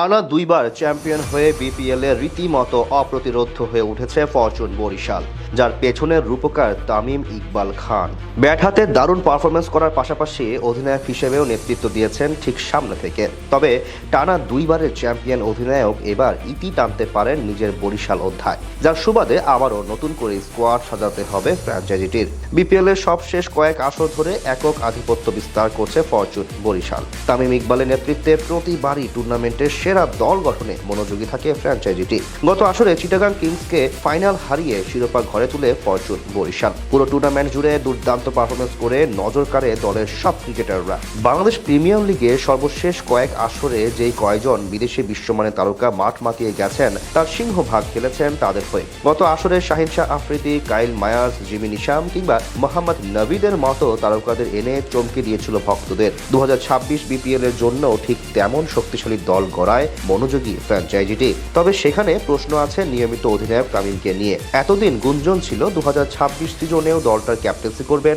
টানা দুইবার চ্যাম্পিয়ন হয়ে বিপিএল রীতিমতো অপ্রতিরোধ্য হয়ে উঠেছে ফরচুন বরিশাল, যার পেছনের রূপকার তামিম ইকবাল খান। ব্যাট হাতে দারুণ পারফরমেন্স করার পাশাপাশি অধিনায়ক হিসেবেও নেতৃত্ব দিয়েছেন ঠিক সামনে থেকে। তবে টানা দুইবারের চ্যাম্পিয়ন অধিনায়ক এবার ইতি টানতে পারেন নিজের বরিশাল অধ্যায়, যার সুবাদে আবারও নতুন করে স্কোয়াড সাজাতে হবে ফ্র্যাঞ্চাইজিটির। বিপিএল এর সবশেষ কয়েক আসর ধরে একক আধিপত্য বিস্তার করছে ফরচুন বরিশাল। তামিম ইকবালের নেতৃত্বে প্রতিবারই টুর্নামেন্টের সেরা দল গঠনে মনোযোগী থাকে ফ্র্যাঞ্চাইজিটি। গত আসরে চিটাগাং কিংসকে ফাইনাল হারিয়ে শিরোপা ঘরে তুলে ফরচুন বরিশাল। পুরো টুর্নামেন্ট জুড়ে দুর্দান্ত পারফরমেন্স করে নজর কাড়ে দলের সব ক্রিকেটাররা। বাংলাদেশ প্রিমিয়ার লিগে সর্বশেষ কয়েক আসরে যেই কয়জন বিদেশি বিশ্বমানের তারকা মাঠ মাতিয়ে গেছেন, তার সিংহভাগ খেলেছেন তাদের হয়ে। গত আসরে Shaheen Shah Afridi, Kyle Mayers, Jimmy Neesham কিংবা মোহাম্মদ নবীদের মতো তারকাদের এনে চমকে দিয়েছিল ভক্তদের। দু হাজার ছাব্বিশ বিপিএল এর জন্য ঠিক তেমন শক্তিশালী দল গড়ায় মনোযোগী ফ্র্যাঞ্চাইজিটি। তবে সেখানে প্রশ্ন আছে নিয়মিত অধিনায়ক তামিমকে নিয়ে। এতদিন গুঞ্জন ছিল দু হাজার সিজনেও দলটার ক্যাপ্টেন্সি করবেন